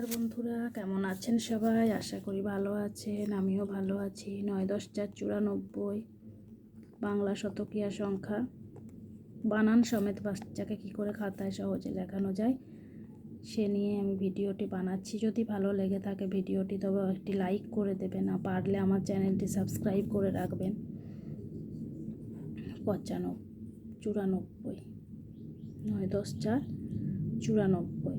আর বন্ধুরা, কেমন আছেন সবাই? আশা করি ভালো আছেন, আমিও ভালো আছি। নয় দশ চার চুরানব্বই, বাংলা শতকিয়া সংখ্যা। বানান সমেত বাচ্চাকে কি করে খাতায় সহজে লেখানো যায়, সে নিয়ে আমি ভিডিওটি বানাচ্ছি। যদি ভালো লেগে থাকে ভিডিওটি, তবে একটি লাইক করে দেবেন। না পারলে আমার চ্যানেলটি সাবস্ক্রাইব করে রাখবেন। পঁচানব্বই, চুরানব্বই, নয় দশ চার চুরানব্বই।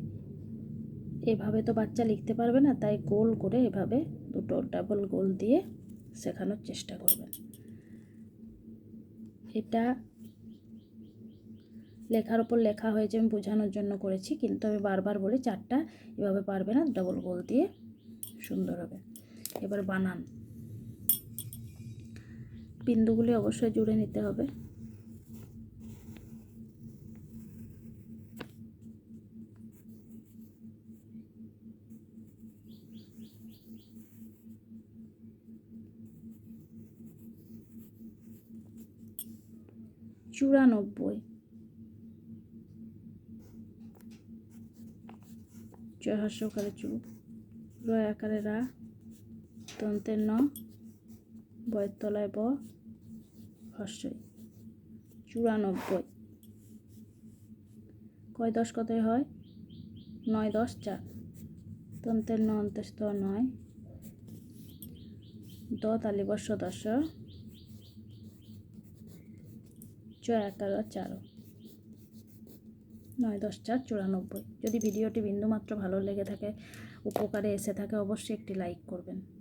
এভাবে তো বাচ্চা লিখতে পারবে না, তাই গোল করে এভাবে দুটো ডাবল গোল দিয়ে শেখানোর চেষ্টা করবেন। এটা লেখার ওপর লেখা হয়েছে, আমি বোঝানোর জন্য করেছি, কিন্তু আমি বারবার বলি চারটা এভাবে পারবে না ডবল গোল দিয়ে সুন্দর হবে। এবার বানান। বিন্দুগুলি অবশ্যই জুড়ে নিতে হবে। চুরানব্বই। হর্ষকারে চু রয় আকারে রা। দন্তের ন। বয়ের তলায় ব চুরানব্বই। কয় দশ কতয় হয়? নয় দশ চার। তন্তের ন অন্তস্থ নয়। দ তালিবর্ষ দশ একারো চারো। নয় দশ চার চুরানব্বই। যদি ভিডিওটি বিন্দুমাত্র ভালো লেগে থাকে, উপকারে এসে থাকে, অবশ্যই একটি লাইক করবেন।